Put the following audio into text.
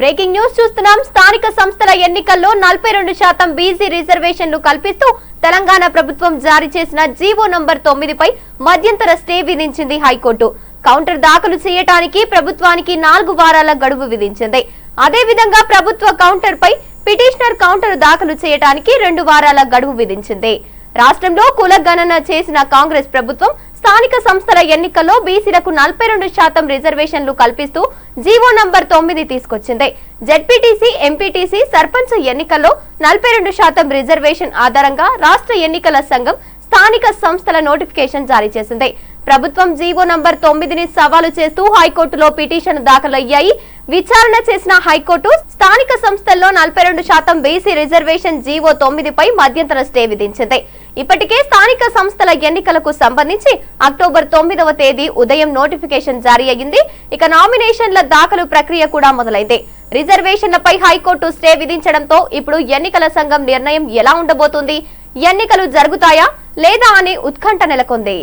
Breaking news చూస్తున్నాం. స్థానిక సంస్థల ఎన్నికల్లో నలభై రెండు శాతం బీసీ రిజర్వేషన్లు కల్పిస్తూ తెలంగాణ ప్రభుత్వం జారీ చేసిన జీవో నంబర్ తొమ్మిదిపై మధ్యంతర స్టే విధించింది హైకోర్టు. కౌంటర్ దాఖలు చేయటానికి ప్రభుత్వానికి నాలుగు వారాల గడువు విధించింది. అదేవిధంగా ప్రభుత్వ కౌంటర్ పై పిటిషనర్ కౌంటర్ దాఖలు చేయటానికి రెండు వారాల గడువు విధించింది. రాష్ట్రంలో కుల గణన చేసిన కాంగ్రెస్ ప్రభుత్వం స్థానిక సంస్థల ఎన్నికల్లో బీసీలకు నలభై రెండు శాతం రిజర్వేషన్లు కల్పిస్తూ జీవో నంబర్ తొమ్మిది తీసుకొచ్చింది. జడ్పీటీసీ ఎంపీటీసీ సర్పంచ్ ఎన్నికల్లో నలభై రెండు శాతం రిజర్వేషన్ ఆధారంగా రాష్ట్ర ఎన్నికల సంఘం స్థానిక సంస్థల నోటిఫికేషన్ జారీ చేసింది. ప్రభుత్వం జీవో నంబర్ తొమ్మిదిని సవాలు చేస్తూ హైకోర్టులో పిటిషన్ దాఖలయ్యాయి. విచారణ చేసిన హైకోర్టు స్థానిక సంస్థల్లో నలభై రెండు శాతం బీసీ రిజర్వేషన్ జీవో తొమ్మిదిపై మధ్యంతర స్టే విధించింది. ఇప్పటికే స్థానిక సంస్థ ఎన్నికలకు సంబంధించి అక్టోబర్ తొమ్మిదవ తేదీ ఉదయం నోటిఫికేషన్ జారీ అయింది ఇక నామినేషన్ల దాఖలు ప్రక్రియ కూడా మొదలైంది. రిజర్వేషన్లపై హైకోర్టు స్టే విధించడంతో ఇప్పుడు ఎన్నికల సంఘం నిర్ణయం ఎలా ఉండబోతుంది? ఎన్నికలు జరుగుతాయా లేదా అనే ఉత్కంఠ నెలకొంది.